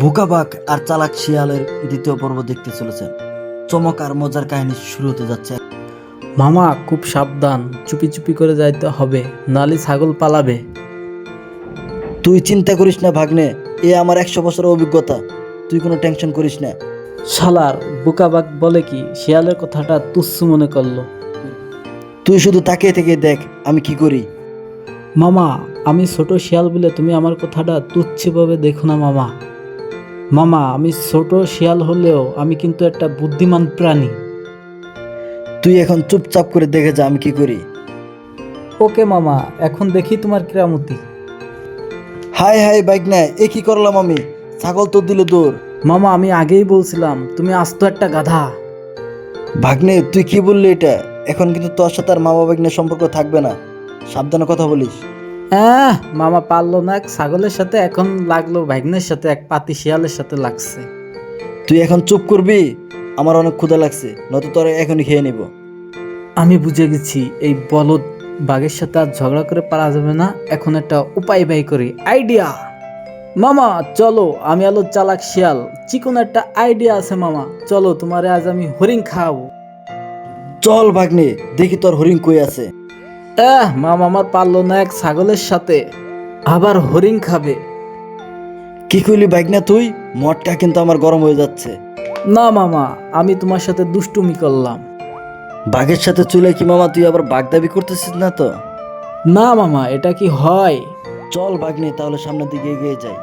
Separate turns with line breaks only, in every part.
বোকা বাঘ আর চালাক শিয়ালের দ্বিতীয় পর্ব দেখতে চলেছেন। চমক আর মজার কাহিনী শুরু হতে যাচ্ছে।
মামা খুব সাবধান। চুপি চুপি করে যাইতে হবে নালি ছাগল পালাবে।
তুই চিন্তা করিস না ভাগ্নে এ আমার একশো বছরের অভিজ্ঞতা। তুই কোনো টেনশন করিস না।
শালার বুকাবাক বলে কি? শিয়ালের কথাটা তুচ্ছ মনে করল।
তুই শুধু তাকিয়ে থেকে দেখ আমি কি করি।
মামা আমি ছোট শিয়াল বলে তুমি আমার কথাটা তুচ্ছভাবে দেখো না মামা। মামা আমি ছোট শিয়াল হলেও আমি কিন্তু একটা বুদ্ধিমান প্রাণী।
তুই এখন চুপচাপ করে দেখে যা আমি কি করি?
ওকে মামা এখন দেখি তোমার কেরামতি।
হাই হাই বাইক না এ কি করলাম আমি? ছাগল তো দিল দৌড়
মামা আমি আগেই বলছিলাম তুমি আস্ত একটা গাধা।
ভাগ্নে তুই কি বললি এটা? এখন কিন্তু তোর সাথে আর মামা ভাগ্নের সম্পর্ক থাকবে না। সাবধানে কথা বলিস।
আহ মামা পারল না এক ছাগলের সাথে এখন লাগল ভাগ্নের সাথে এক পাতি শিয়ালের সাথে লাগছে।
তুই এখন চুপ করবি? আমার অনেক ক্ষুধা লাগছে নয়তো তোর এখনই খেয়ে নিব।
আমি বুঝে গেছি এই বলদ বাঘের সাথে আর ঝগড়া করে পারা যাবে না এখন একটা উপায় ব্যয় করি আইডিয়া মামা চলো আমি আলো চালাক শিয়াল চিকন একটা আইডিয়া আছে মামা চলো তোমারে আজ আমি হরিণ খাওয়াবো।
চল ভাগ্নে দেখি তোর হরিণ কই আছে।
আহ মামা আমার পারল না এক ছাগলের সাথে। আবার হরিণ খাবে।
কি কইলি বাইক না তুই? মটকা কিন্তু আমার গরম হয়ে যাচ্ছে।
না মামা আমি তোমার সাথে দুষ্টুমি করলাম।
বাঘের সাথে চলে কি মামা তুই আবার বাঘ দাবি করতেছিস না তো?
না মামা এটা কি হয়?
চল ভাগ্নে তাহলে সামনের দিকে এগিয়ে যাই।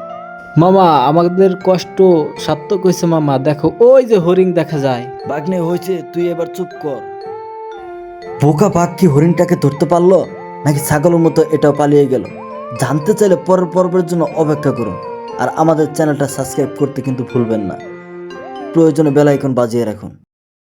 মামা আমাদের কষ্ট সার্থক হয়েছে মামা। দেখো ওই যে হরিণ দেখা যায়।
বাঘনে হয়েছে তুই এবার চুপ কর। বোকা বাঘ কি হরিণটাকে ধরতে পারল নাকি ছাগলের মতো এটাও পালিয়ে গেল? জানতে চাইলে পরের পর্বের জন্য অপেক্ষা করুন। আর আমাদের চ্যানেলটা সাবস্ক্রাইব করতে কিন্তু ভুলবেন না। প্রয়োজনে বেলাইকন বাজিয়ে রাখুন।